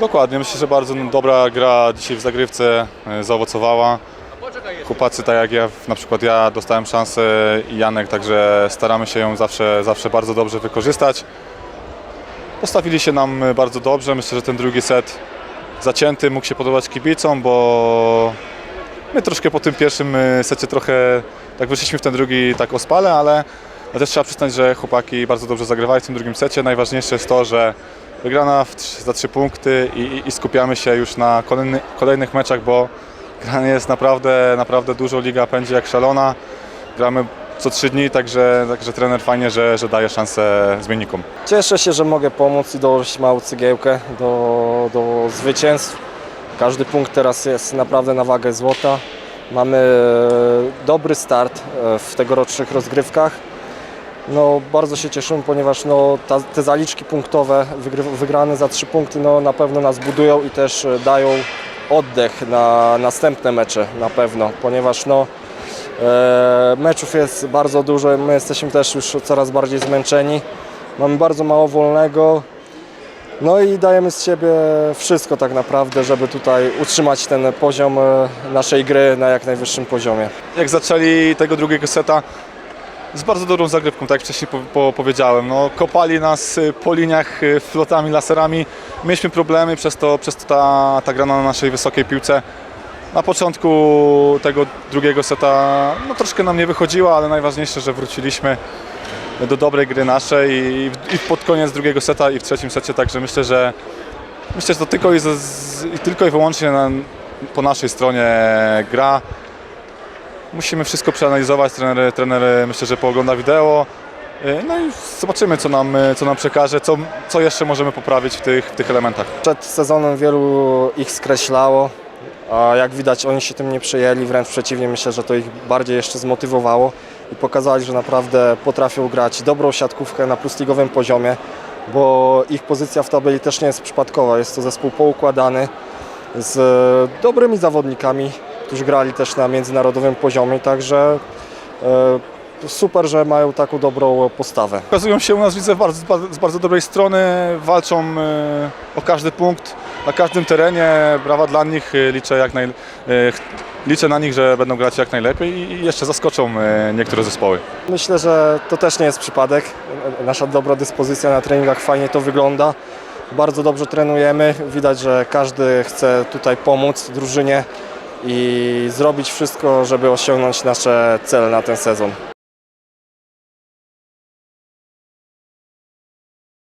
Dokładnie, myślę, że bardzo dobra gra dzisiaj w zagrywce e, zaowocowała. Chłopacy, tak jak ja, na przykład ja dostałem szansę i Janek, także staramy się ją zawsze, zawsze bardzo dobrze wykorzystać. Postawili się nam e, bardzo dobrze, myślę, że ten drugi set zacięty mógł się podobać kibicom, bo my troszkę po tym pierwszym e, secie trochę tak wyszliśmy w ten drugi tak ospale, ale, też trzeba przyznać, że chłopaki bardzo dobrze zagrywają w tym drugim secie. Najważniejsze jest to, że wygrana za trzy punkty i, i, i skupiamy się już na kolejny, kolejnych meczach, bo granie jest naprawdę, naprawdę dużo, liga pędzi jak szalona. Gramy co trzy dni, także, także trener fajnie, że, że daje szansę zmiennikom. Cieszę się, że mogę pomóc i dołożyć małą cegiełkę do, do zwycięstw. Każdy punkt teraz jest naprawdę na wagę złota. Mamy dobry start e, w tegorocznych rozgrywkach. No, bardzo się cieszymy, ponieważ no, ta, te zaliczki punktowe wygrane za trzy punkty no, na pewno nas budują i też e, dają oddech na następne mecze na pewno, ponieważ no, e, meczów jest bardzo dużo, my jesteśmy też już coraz bardziej zmęczeni. Mamy bardzo mało wolnego. No i dajemy z siebie wszystko tak naprawdę, żeby tutaj utrzymać ten poziom e, naszej gry na jak najwyższym poziomie. Jak zaczęli tego drugiego seta z bardzo dobrą zagrywką, tak jak wcześniej po, po, powiedziałem. No, kopali nas y, po liniach y, flotami, laserami. Mieliśmy problemy, przez to, przez to ta, ta gra na naszej wysokiej piłce. Na początku tego drugiego seta no, troszkę nam nie wychodziła, ale najważniejsze, że wróciliśmy do dobrej gry naszej i, i pod koniec drugiego seta i w trzecim secie, także myślę, że myślę, że to tylko i, z, i tylko i wyłącznie na, po naszej stronie gra. Musimy wszystko przeanalizować, trener, trener myślę, że poogląda wideo. Y, No i zobaczymy, co nam, co nam przekaże, co, co jeszcze możemy poprawić w tych, w tych elementach. Przed sezonem wielu ich skreślało, a jak widać oni się tym nie przejęli, wręcz przeciwnie, myślę, że to ich bardziej jeszcze zmotywowało i pokazali, że naprawdę potrafią grać dobrą siatkówkę na plusligowym poziomie, bo ich pozycja w tabeli też nie jest przypadkowa, jest to zespół poukładany z dobrymi zawodnikami, którzy grali też na międzynarodowym poziomie, także e, super, że mają taką dobrą postawę. Okazują się u nas, widzę, bardzo, z bardzo dobrej strony, walczą y, o każdy punkt na każdym terenie. Brawa dla nich, y, liczę, jak naj, liczę na nich, że będą grać jak najlepiej i jeszcze zaskoczą niektóre zespoły. Myślę, że to też nie jest przypadek. Nasza dobra dyspozycja na treningach fajnie to wygląda. Bardzo dobrze trenujemy. Widać, że każdy chce tutaj pomóc drużynie i zrobić wszystko, żeby osiągnąć nasze cele na ten sezon.